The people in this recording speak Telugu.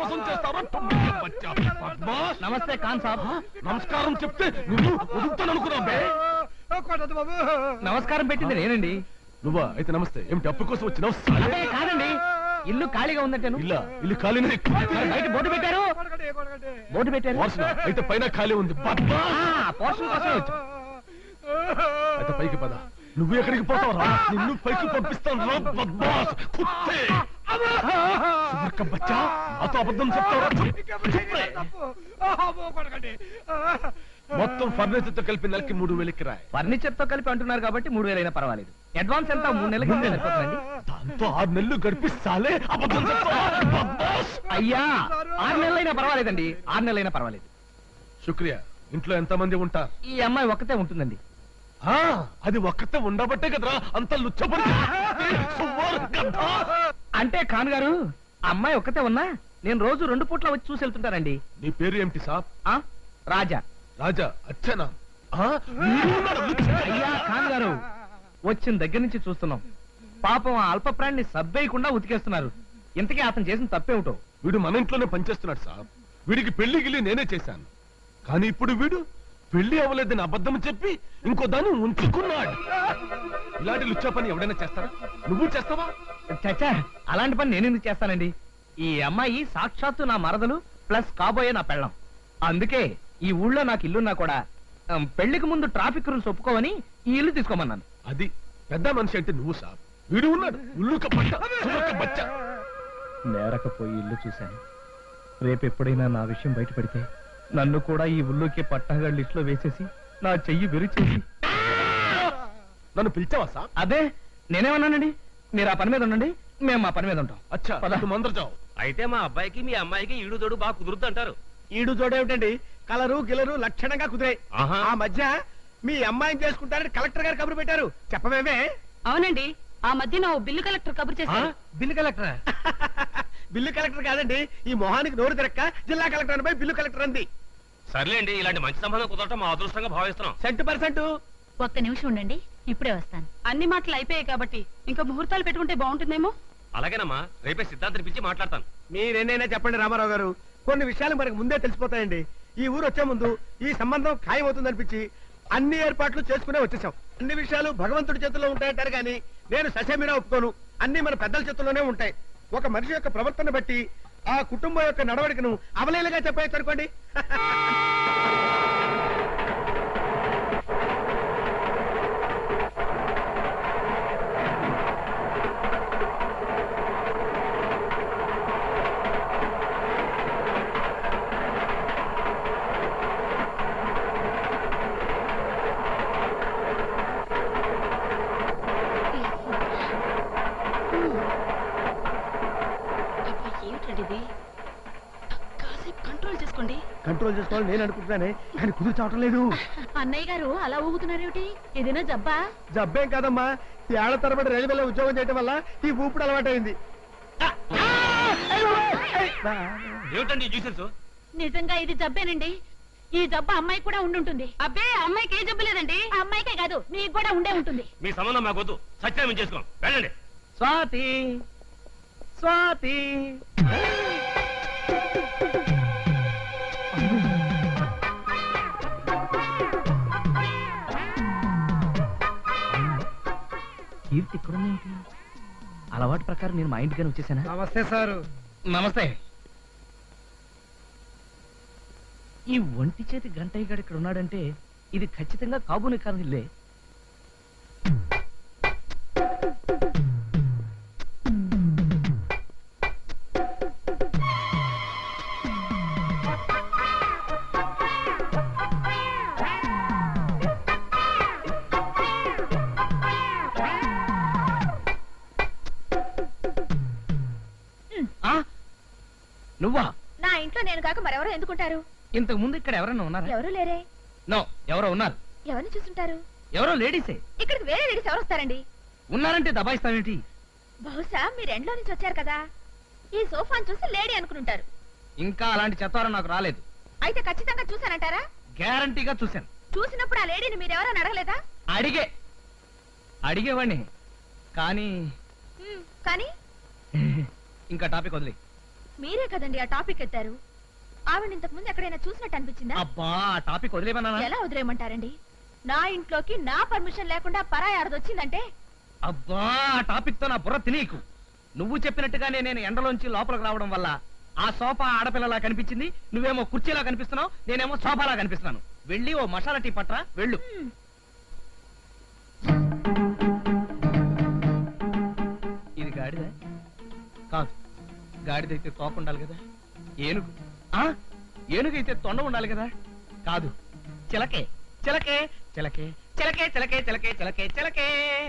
మోసం చేస్తారా. నమస్తే ఖాన్ సాబ్. నమస్కారం చెప్తే నువ్వు వదులుతాను అనుకున్నావు బే కొట్టదు బాబు. నమస్కారం పెట్టింది నేనండి. నువ్వా? అయితే నమస్తే. ఏమిటి అప్పు కోసం వచ్చినావు? కాదండి. ఇల్లు ఖాళీగా ఉందంటాను. ఇల్ల? ఇల్లు ఖాళీనే. మరి బయట బోర్డు పెట్టారు. బోర్డు పెట్టారు. అయితే పైన ఖాళీ ఉంది. పోర్షన్ అయితే పైకి పద. నువ్వు ఎక్కడికి పోతావు నిన్ను పైకి పంపిస్తాను రా బద్మాస్ కుత్తే! సుబ్బక్క బచ్చా. నాతో అబద్ధం చెప్తావా మొత్తం ఫర్నిచర్తో కలిపి నెలకి మూడు వేలకి రాయి. ఫర్నిచర్తో కలిపి అంటున్నారు కాబట్టి మూడు వేలైనా పర్వాలేదు. అడ్వాన్స్ ఎంత? మూడు నెలలకి దాంతో ఆరు నెలలు గడిపిస్తాలే. అబద్ధం. అయ్యా ఆరు నెలలైనా పర్వాలేదండి. ఆరు నెలలైనా పర్వాలేదు. శుక్రియా ఇంట్లో ఎంత మంది ఉంటారు? ఈ అమ్మాయి ఒక్కతే ఉంటుందండి. ఆ, అది ఒక్కతే ఉండబట్టే కదరా. అంత లుచ్చబడి అంటే ఖాన్ గారు అమ్మాయి ఒక్కతే ఉన్నా నేను రోజు రెండు పూట్ల వచ్చి చూసి వెళ్తుంటానండి. నీ పేరు ఏమిటి సాబ్? ఆ? రాజా. రాజా అచ్చనా. అయ్యా ఖాన్ గారు వచ్చిన దగ్గర నుంచి చూస్తున్నాం. పాపం ఆ అల్ప ప్రాణిని సబ్బేయకుండా ఉతికేస్తున్నారు. ఇంతకీ అతను చేసిన తప్పేమిటో? వీడు మన ఇంట్లోనే పనిచేస్తున్నాడు సాబ్. వీడికి పెళ్ళి గిల్లి నేనే చేశాను. కానీ ఇప్పుడు వీడు పెళ్ళి అవ్వలేదని అబద్ధం చెప్పి ఇంకో దాన్ని ఉంచుకున్నాడు. ఇలాంటి లుచ్చా పని ఎవడైనా చేస్తారా? నువ్వు చేస్తావా? చచ్చా అలాంటి పని నేను ఎందుకు చేస్తానండి? ఈ అమ్మాయి సాక్షాత్తు నా మరదలు ప్లస్ కాబోయే నా పెళ్ళం. అందుకే ఈ ఊళ్ళో నాకు ఇల్లున్నా కూడా పెళ్ళికి ముందు ట్రాఫిక్ రూల్స్ ఒప్పుకోవని ఈ ఇల్లు తీసుకోమన్నాను. అది పెద్ద మనిషి అంటే నువ్వు సాబ్ వీడు ఉన్నాడు. ఉల్లుక బచ్చ నేరకపోయి ఇల్లు చూశాను. రేపు ఎప్పుడైనా నా విషయం బయటపడితే నన్ను కూడా ఈ ఉల్లుకి పట్టగా లిస్ట్లో వేసేసి నా చెయ్యి విరిచేసి. నన్ను పిలిచావా సాబ్ అదే నేనేమన్నానండి? మీరు ఆ పని మీద ఉండండి మేము మా పని మీద ఉంటాం. అచ్చా పద. జావు అయితే మా అబ్బాయికి మీ అమ్మాయికి ఈడు తోడు బాగా కుదురుద్ది అంటారు. ఈడు జోడేమిటండి కలరు గిలరు లక్షణంగా కుదిరాయి. ఆహా. ఆ మధ్య మీ అమ్మాయిని చేసుకుంటారని కలెక్టర్ గారు కబురు పెట్టారు. చెప్పమేమే అవునండి ఆ మధ్యన ఓ బిల్లు కలెక్టర్ కబురు చేశారు. Bill collector? బిల్లు కలెక్టర్ కాదండి ఈ మొహానికి నోరు తిరక్క జిల్లా కలెక్టర్ అనిపై బిల్లు కలెక్టర్ అంది. సర్లేండి ఇలాంటి మంచి సంబంధం కుదరటం మా అదృష్టంగా భావిస్తున్నాం. సెంటు పర్సెంట్ ఒక్క నిమిషం ఉండండి ఇప్పుడే వస్తాను. అన్ని మాటలు అయిపోయాయి కాబట్టి ఇంకా ముహూర్తాలు పెట్టుకుంటే బాగుంటుందేమో? అలాగేనమ్మా రేపే సిద్ధాంతిని పిలిచి మాట్లాడతాను. మీరెన్నైనా చెప్పండి రామారావు గారు కొన్ని విషయాలు మనకు ముందే తెలిసిపోతాయండి. ఈ ఊరు వచ్చే ముందు ఈ సంబంధం ఖాయమవుతుంది అనిపించి అన్ని ఏర్పాట్లు చేసుకునే వచ్చేసాం. అన్ని విషయాలు భగవంతుడి చేతుల్లో ఉంటాయంటారు కానీ నేను ససేమిరా ఒప్పుకోను. అన్ని మన పెద్దల చేతుల్లోనే ఉంటాయి. ఒక మనిషి యొక్క ప్రవర్తన బట్టి ఆ కుటుంబం యొక్క నడవడికను అవలేలుగా చెప్పేయచ్చు అనుకోండి ఏమిటండి ఇది కాసేపు కంట్రోల్ చేసుకోండి కంట్రోల్ చేసుకోవాలని నేను అనుకుంటున్నానే కానీ కుదురు చావటం లేదు. అన్నయ్య గారు అలా ఊగుతున్నారేమిటి ఏదైనా జబ్బా? జబ్బేం కాదమ్మా. ఈ ఏళ్ళ తరబడి రైల్వేలో ఉద్యోగం చేయడం వల్ల ఈ ఊపిడి అలవాటైంది. ఏమిటండి జ్యూసెస్ నిజంగా ఇది జబ్బేనండి. ఈ జబ్బ అమ్మాయి కూడా ఉండుంటుంది. అబ్బే అమ్మాయికి ఏ జబ్బు లేదండి? అమ్మాయికే కాదు మీకు కూడా ఉండే ఉంటుంది. మీ సంబంధం మాకు వద్దు. సత్యాన్ని చేసుకోం. వెళ్ళండి. స్వాతి స్వాతి. కీర్తి ఇక్కడ ఉందేంటి? అలవాటు ప్రకారం నేను మా ఇంటికని వచ్చేసానా? నమస్తే సారు. నమస్తే. ఈ ఒంటి చేతి గంటయ్య గారు ఇక్కడ ఉన్నాడంటే ఇది ఖచ్చితంగా కాబోని కానిల్లే నువ్వా? నా ఇంట్లో నేను కాక మరెవరో ఎందుకుంటారు? ఇంతకు ముందు ఇక్కడ ఎవరన్నా ఉన్నారా? ఎవరు లేరే. నో ఎవరో ఉన్నారు. ఎవరిని చూసుంటారు ఎవరో లేడీసే. ఇక్కడికి వేరే లేడీస్ ఎవరు వస్తారండి? ఉన్నారంటే దబాయిస్తావేంటి? బహుశా మీరు ఎండ్లో నుంచి వచ్చారు కదా. ఈ సోఫాను చూసి లేడీ అనుకుంటారు. ఇంకా అలాంటి చెత్తారం నాకు రాలేదు. అయితే ఖచ్చితంగా చూసానంటారా గ్యారంటీగా చూశాను. చూసినప్పుడు ఆ లేడీని మీరెవరని అడగలేదా అడిగే. అడిగేవాడిని కానీ కానీ? ఇంకా టాపిక్ వదిలే. మీరే కదండి ఆ టాపిక్ ఎత్తారు? ఆవిడ ఇంతకు ముందు ఎక్కడైనా చూసినట్టు అనిపించిందా? అబ్బా టాపిక్ వదిలేమన్నా ఎలా వదిలేయమంటారండి? నా ఇంట్లోకి నా పర్మిషన్ లేకుండా పరాయి ఆడదొచ్చిందంటే? అబ్బా టాపిక్తో నా బుర్ర తినీకు. నువ్వు చెప్పినట్టుగానే నేను ఎండలోంచి లోపలికి రావడం వల్ల ఆ సోఫా ఆడపిల్లలా కనిపించింది నువ్వేమో కుర్చీలా కనిపిస్తున్నావు నేనేమో సోఫాలా కనిపిస్తున్నాను. వెళ్ళి ఓ మసాలా టీ పట్రా వెళ్ళు. ఇది గాడిద? కాదు. గాడిదైతే తోక ఉండాలి కదా? ఏనుగు. ఆ? ఏనుగైతే తొండ ఉండాలి కదా? కాదు. చిలకే. చిలకే. చిలకే. చిలకే చిలకే చిలకే చిలకే చిలకే